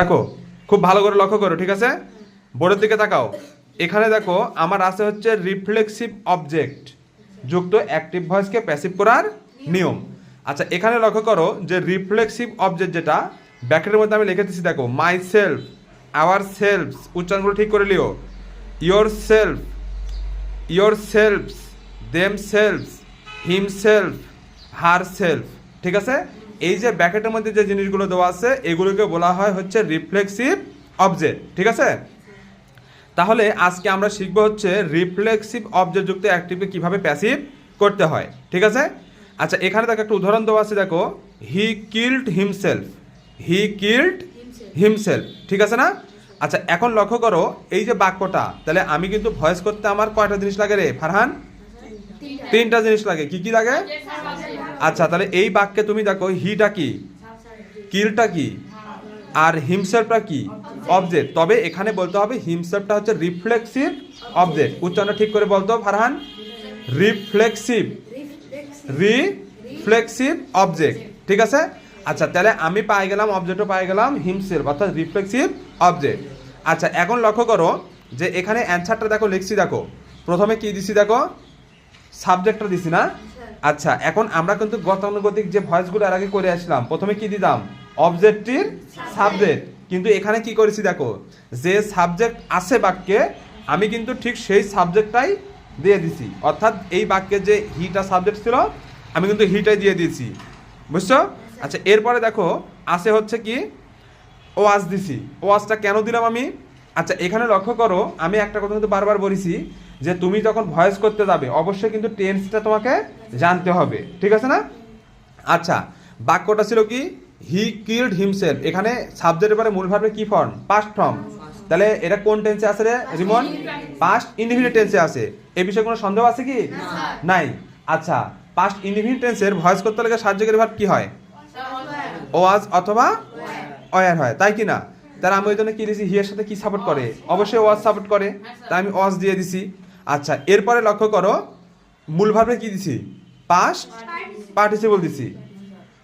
দেখো, খুব ভালো করে লক্ষ্য করো, ঠিক আছে? বোর্ডের দিকে তাকাও। এখানে দেখো, আমার আছে হচ্ছে রিফ্লেক্সিভ অবজেক্ট যুক্ত অ্যাক্টিভ ভয়েসকে প্যাসিভ করার নিয়ম। আচ্ছা এখানে লক্ষ্য করো যে রিফ্লেক্সিভ অবজেক্ট যেটা ব্যাকেটের মধ্যে আমি লিখে দিচ্ছি দেখো মাই সেলফ আওয়ার সেলফ উচ্চারণগুলো ঠিক করে লিও। Your self your selfs them selfs him self her self ঠিক আছে? এই যে ব্যাকেটের মধ্যে যে জিনিসগুলো দেওয়া আছে, এগুলোকে বলা হয় হচ্ছে রিফ্লেক্সিভ অবজেক্ট, ঠিক আছে? তাহলে আজকে আমরা শিখব হচ্ছে রিফ্লেক্সিভ অবজেক্ট যুক্ত অ্যাক্টিভকে কীভাবে প্যাসিভ করতে হয়, ঠিক আছে? আচ্ছা এখানে দেখো একটা উদাহরণ দেওয়া আছে, দেখো। He killed himself he killed himself ঠিক আছে না? আচ্ছা এখন লক্ষ্য করো, এই যে বাক্যটা, তাহলে আমি কিন্তু ভয়েস করতে আমার কয়টা জিনিস লাগে রে, ফারহান? তিনটা। জিনিস লাগে। কি কি লাগে? আচ্ছা তাহলে এই বাক্যে তুমি দেখো হিটা কি? কিলটা কি? আর হিমসেলফটা কি? অবজেক্ট তবে এখানে বলতে হবে হিমসেলফটা হচ্ছে রিফ্লেক্সিভ অবজেক্ট উচ্চারণ ঠিক করে বলতো ফারহান? রিফ্লেক্সিভ রিফ্লেক্সিভ অবজেক্ট ঠিক আছে? আচ্ছা তাহলে আমি পাই গেলাম অবজেক্টও পাই গেলাম হিমসেলফ অর্থাৎ রিফ্লেক্সিভ অবজেক্ট আচ্ছা এখন লক্ষ্য করো যে এখানে অ্যান্সারটা দেখো লিখছি দেখো। প্রথমে কি দিছি দেখো? সাবজেক্টটা দিছি না? আচ্ছা এখন আমরা কিন্তু গতানুগতিক যে ভয়েসগুলো এর আগে করে আসলাম, প্রথমে কি দিতাম? অবজেক্টটির সাবজেক্ট কিন্তু এখানে কি করেছি দেখো, যে সাবজেক্ট আছে বাক্যে, আমি কিন্তু ঠিক সেই সাবজেক্টটাই দিয়ে দিছি। অর্থাৎ এই বাক্যে যে হিটা সাবজেক্ট ছিল, আমি কিন্তু হিটাই দিয়ে দিয়েছি। বুঝছ? আচ্ছা এরপরে দেখো, আছে হচ্ছে কি, ওয়াজ দিছি। ওয়াজটা কেন দিলাম আমি? আচ্ছা এখানে লক্ষ্য করো, আমি একটা কথা কিন্তু বারবার বলেছি যে তুমি যখন ভয়েস করতে যাবে অবশ্যই কিন্তু টেন্সটা তোমাকে জানতে হবে। ঠিক আছে না? আচ্ছা বাক্যটা ছিল কি? হি কিল্ড হিমসেলফ এখানে সাবজেক্টের পরে মূল ভাবে কি ফর্ম পাস্ট ফর্ম তাহলে এটা কোন টেন্সে আছে রে রিমন? পাস্ট ইনডিফিনিট টেন্সে আছে। এ বিষয়ে কোনো সন্দেহ আছে কি? নাই। আচ্ছা পাস্ট ইনডিফিনিট টেন্সের ভয়েস করতে লাগে সাহায্যকারী ভাব কি হয়? ওয়াজ অথবা অয়ার হয়। তাই কি না? তাহলে আমি ওই জন্য কি দিয়েছি হিয়ের সাথে কি সাপোর্ট করে? অবশ্যই ওয়াজ সাপোর্ট করে। তাই আমি ওয়াজ দিয়ে দিছি। আচ্ছা এরপরে লক্ষ্য করো, মূল ভাবে কি দিছি? পাস্ট পার্টিসিপল দিছি।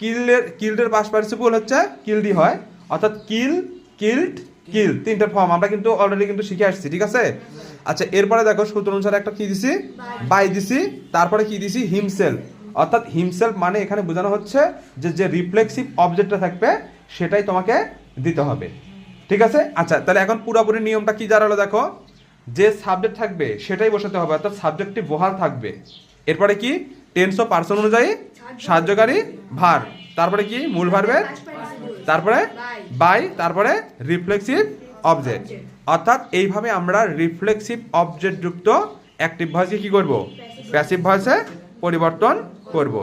কিলের কিল্ডের পাস্ট পার্টিসিপল হচ্ছে কিলডি হয়, অর্থাৎ কিল, কিল্ড, কিল, তিনটা ফর্ম আমরা কিন্তু অলরেডি কিন্তু শিখে আসছি, ঠিক আছে? আচ্ছা এরপরে দেখো সূত্র অনুসারে একটা কি দিছি? বাই দিছি। তারপরে কি দিছি? হিমসেল অর্থাৎ হিমসেলফ মানে এখানে বোঝানো হচ্ছে যে যে রিফ্লেক্সিভ অবজেক্টটা থাকবে, সেটাই তোমাকে দিতে হবে। ঠিক আছে? আচ্ছা তাহলে এখন পুরোপুরি নিয়মটা কি দাঁড়াল দেখো? যে সাবজেক্ট থাকবে, সেটাই বসাতে হবে, অর্থাৎ সাবজেক্টটি বহাল থাকবে। এরপরে কি? টেন্স ও পার্সন অনুযায়ী সাহায্যকারী ভার। তারপরে কি? মূল ভার্বের তারপরে বাই তারপরে রিফ্লেক্সিভ অবজেক্ট অর্থাৎ এইভাবে আমরা রিফ্লেক্সিভ অবজেক্ট যুক্ত অ্যাক্টিভ ভয়েসকে কি করব? প্যাসিভ ভয়েসে পরিবর্তন করব।